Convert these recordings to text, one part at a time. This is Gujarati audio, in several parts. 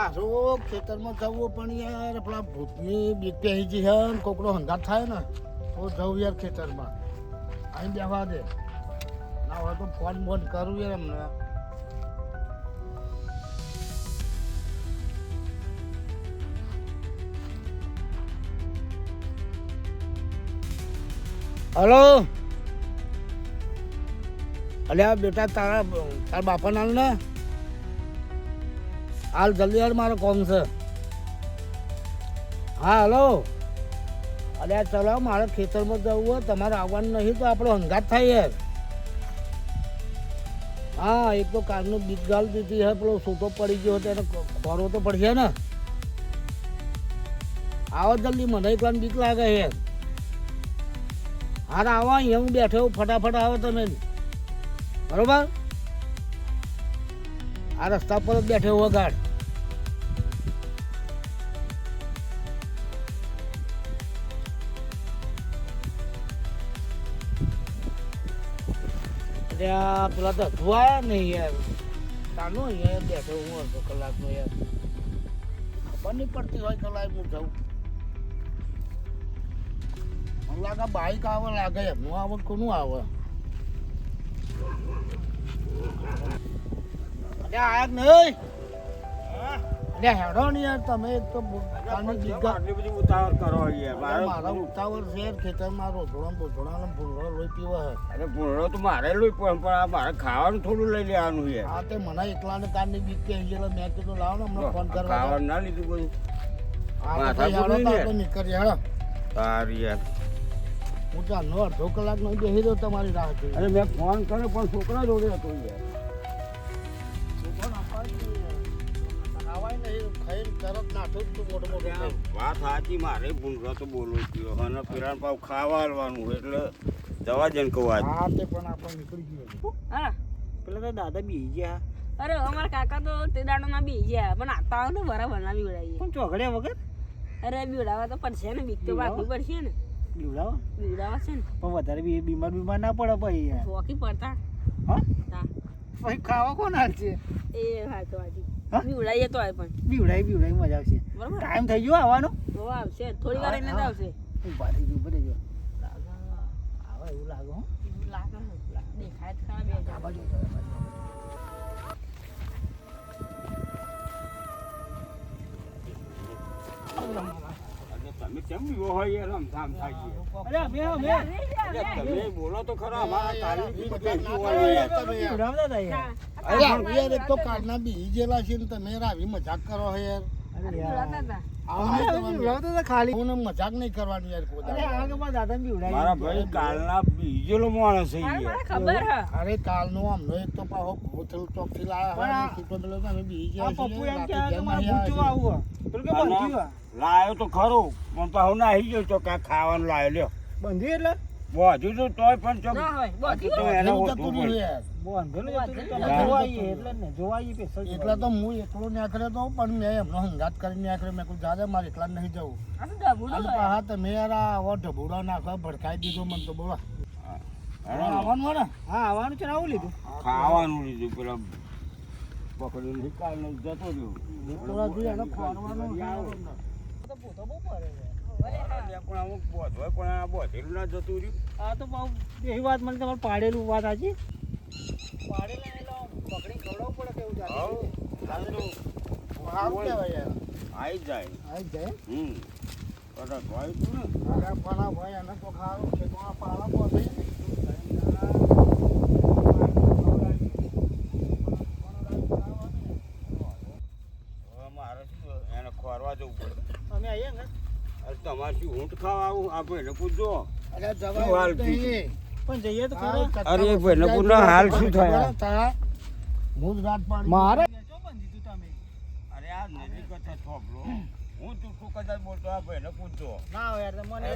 આરો ખેતરમાં જવું પણ યાર, પેલા ભૂતની બીક પહેરી ગઈ છે ને કોકનો હંગાત થાય ને, તો જવું યાર ખેતરમાં. અહીં બેવા દે. ના હોય તો ફોન બોન કરું યાર એમને હલો? અલ્યા, બેટા, તારા તારા બાપા નાલ ને હાલ જલ્દી હાલ મારો કોમ છે. હા, હલો. અરે, ચલો મારે ખેતરમાં જવું હોય, તમારે આવવાનું નહીં તો આપણો હંગાત થાય યાર. હા, એક તો કારનું બીજ ગાલ દીધી હે, પેલો સૂટો પડી ગયો હતો, એને ખોરવો તો પડશે ને. આવો જલ્દી, મને એકલા બીક લાગે છે. હારા આવો, અહીંયા હું બેઠો ફટાફટ આવો તમે. બરોબર? આ રસ્તા પર જ બેઠો વગાડ. ગાડ પેલા તો ધોવાયા નહીં યાર. તાનો અહીંયા બેઠો હું અડધો કલાકનો યાર. ખબર નહીં પડતી હોય કલાક હું જાઉં. મને લાગે બાઈક આવે, લાગે. એમનું આવે કોનું આવે? આયા જ નહીં. અરે હેડો ને યાર તમે તો બીગા આટલી બધી ઉતાવળ કરો યાર મારા મારે ઉતાવળ છે ખેતરમાં રોધોડા બોધોડા ભૂંડો લોહી પીવા હે. અરે તો મારે લઈ પણ પણ આ મારે ખાવાનું થોડું લઈ લેવાનું છે. આ તે મને એકલાને કારની બીક કે એટલે મેં કીધું લાવો ને હમણાં ફોન કરવા ખાવાનું ના લીધું બધું માથા કૂટવી ને. આપણે નીકળીએ હેડો. તારી યાર. હું તો અડધો કલાક નો બેસી રહ્યો તમારી રાહ અરે મેં ફોન કર્યો પણ છોકરા જોડે હતો યાર. નહીં ખાઈને તરત નાઠું જ તું મોટું મોટું વાત સાચી મારે ભૂંડો તો બોલવો જ અને પેલા પાવ ખાવા એટલે જવા જન કહું આજ. હા તે પણ આપણે નીકળી ગયો હા. પેલા તો દાદા બી ગયા. અરે અમારા કાકા તો તે દાડોમાં બી ગયા. પણ આતા ને બરાબર ના બીવડાવીએ પણ ચોઘડ્યા વગર? અરે બીવડાવવા તો પડશે ને. બીક તો બાકી પડશે ને. બીવડાવો? બીવડાવવા છે ને. પણ વધારે બી બીમાર બીમાર ના પડે ભાઈ ચોકી પડતા. હા. તા ભાઈ ખાવા કોણ હાલશે? એ હા તો હાજી હા? બીવડાવીએ તો આવે પણ બીવડાઈ બીવડાઈ મજા આવશે. બરાબર? ટાઈમ થઈ ગયો આવવાનો? તો આવશે. થોડી વાર એને આવશે. ઊભા થઈ ગયું બધે જો. આવે એવું લાગે હો. એવું લાગે દેખાય જ ખરા બે. બાજુ તો, વિવો હોય યાર આમ થામ થાય અરે અમે યાર તમે બોલો તો ખરા અમારા તારી બી મજાક બેસી ના હોય કરો યાર. તમે યાર. અરે તો કારના બી જેલા છે ને તમે યાર આવી મજાક કરો છો યાર મજાક નહીં કરવાની યાર મારા ભાઈ કાલના બીજેલો માણસ છે મારે યાર. મારે ખબર અરે કાલનો આમનો એક તો પાહો લાયા અમે નહીં આવ્યા છીએ. અને લાયો તો ખરો પણ પાછો ના ગયો તો કાંઈ ખાવાનું લાયો લ્યો. બંધી એટલે? બધું તો તોય પણ ચોક ના હોય બાકી બધું તો. હા. એટલે તો હું એકલો નીકળ્યો તો પણ મેં એમનો હંગાત કરીને નીકળ્યો મેં કહ્યું જાજે મારે એકલા નહીં જવું. હોય. તમે યાર આવો ઢબુડા નાખવા ભડકાઈ દીધો મને તો બોલા. આવવાનું ને હા આવવાનું છે આવું લીધું. ખાવાનું લીધું પેલા પકડી જતો રહ્યો. પણ પણ આ બોધેલું ના જતું રહ્યું આ તો બહુ એવી વાત મને તમારે પાડેલું વાત આજે. પાડેલા. એટલે પકડી ખવડાવવું પડે કેવું આઈ જ જાય. આવી જાય હમ. કદાચ ભાઈ તું ને. પણ ભાઈ એને તો ખારું છે તો આ પાલા પોતે હવે મારે શું એને ખોરવા જવું પડે અમે આવીએ ને અરે તમારે શું ઊંટ ખાવા આવું આ ભાઈને પૂછજો અરે શું હાલ એવું નહીં. પણ જઈએ તો ખરા અરે એ પૂછો હાલ શું થયા? હું જ રાત પાડી. મારે અરે આ નજીક જ છે થોભલો. હું તું કદાચ બોલતો આ ભાઈ ને પૂછજો. ના હોય એટલે મને.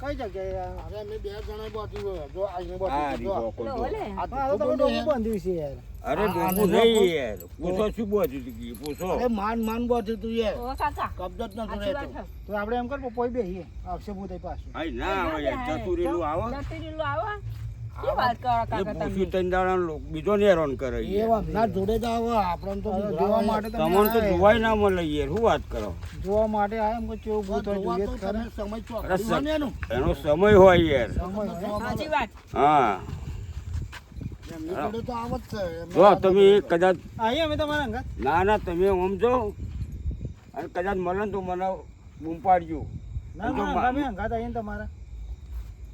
કઈ જગ્યાએ અરે અમે બે જણા બોતી હોય. જો આઈને આ બોતી જો. આ તો ડોબું બાંધ્યું છે યાર. અરે ડોકું નહીં યાર. પૂછો શું બોધ્યું તું પૂછો. અરે માન માન બોતી તું યાર. ઓ કાકા. કબજત ન કરે તો આપણે એમ કર પોઈ બેહીએ. આવશે ભૂત પાછું. અહીં ના આવે યાર ચતુરેલું આવો. જતી આવો. શું વાત કરો કાકા તમે? દાડા બીજો ને હેરાન કરે એ યાર. જોડે જ આવે આપણને તો જોવા માટે તમને તો જોવાય ના મળે યાર શું વાત કરો? જોવા માટે આ એમ કે કેવું ભૂત હોય જોઈએ તો જ ખરા. તમે સમય ને? એનું. સમય હોય યાર. સાચી વાત. હા. જ તમે કદાચ આયા અમે તમારા અંગાત? ના ના તમે સમજો જો. અને કદાચ મળે તો મને બૂમ પાડજો. ના ના અમે અંગાત આવીએ તમારા.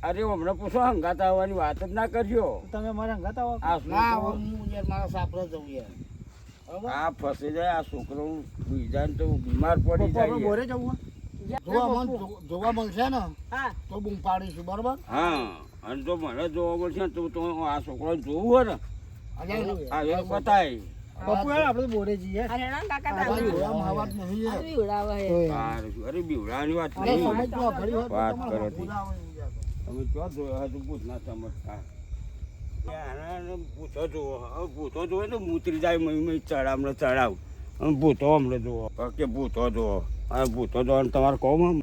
અરે હમણાં પૂછો હંગાત આવવાની વાત જ ના કરજો તમે મારા અંગાત આવો. આ ના હું યાર મારા સાપરે જવું યાર. આ ફસી જાય આ છોકરો બીજા તો બીમાર પડી જાય. બોરે જવું? જોવા મળ જોવા મળશે ને હા. તો બૂમ પાડીશું બરાબર? હા અને જો મને જોવા મળશે ને તો તો આ છોકરો જોવું હોય ને. એ બતાય. પપ્પુ આપણે બોરે જઈએ. અરે નહીં હે બીવડાની વાત વાત કરો. તમે ક્યાં જોયો હોય તો ભૂત ના આને ભૂતો જોવો ભૂતો જોવે તો મૂતરી જાય મય ચડાવ હમણાં ચડાવ અને ભૂતો હમણાં જોવો કે ભૂતો જોવો હા ભૂતો જોવાનું તમારે કહું આમ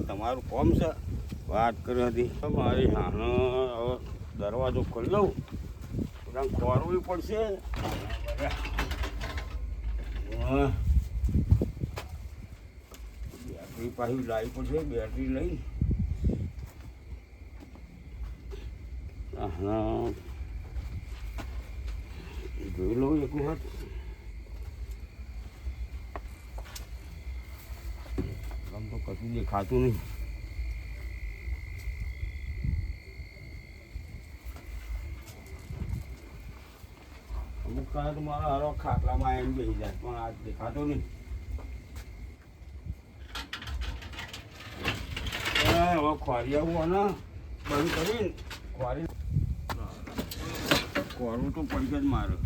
તમારું કોમ છે. વાત કરી હતી. મારી હાનો હવે દરવાજો ખોલી બધા ખોરવું પડશે. બેટરી પાછી લાવી પડશે, બેટરી લઈ. હા જોઈ લઉં એક વખત. આમ તો કશું દેખાતું નહીં. અમુક તો મારા હરો ખાટલામાં એમ બેસી જાય, પણ આજ દેખાતો નહીં. હવે ખોરી આવું ને બંધ કરીને ખોરી ખોરવું તો પડી જ મારે.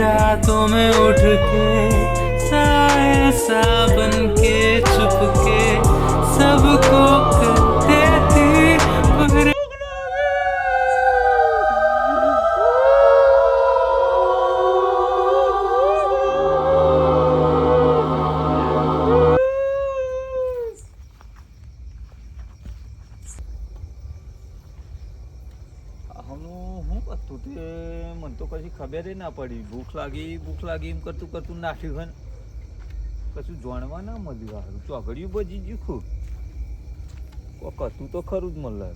रातों में उठ के साए सा बन के આનું શું કરતું તે? મને તો કશી ખબર ના પડી. ભૂખ લાગી ભૂખ લાગી, એમ કરતું કરતું નાખ્યું હન. કશું જાણવા ના મળ્યું હારું ચોઘડિયું બજી ગયું ખૂબ કોક હતું તો ખરું જ મળે.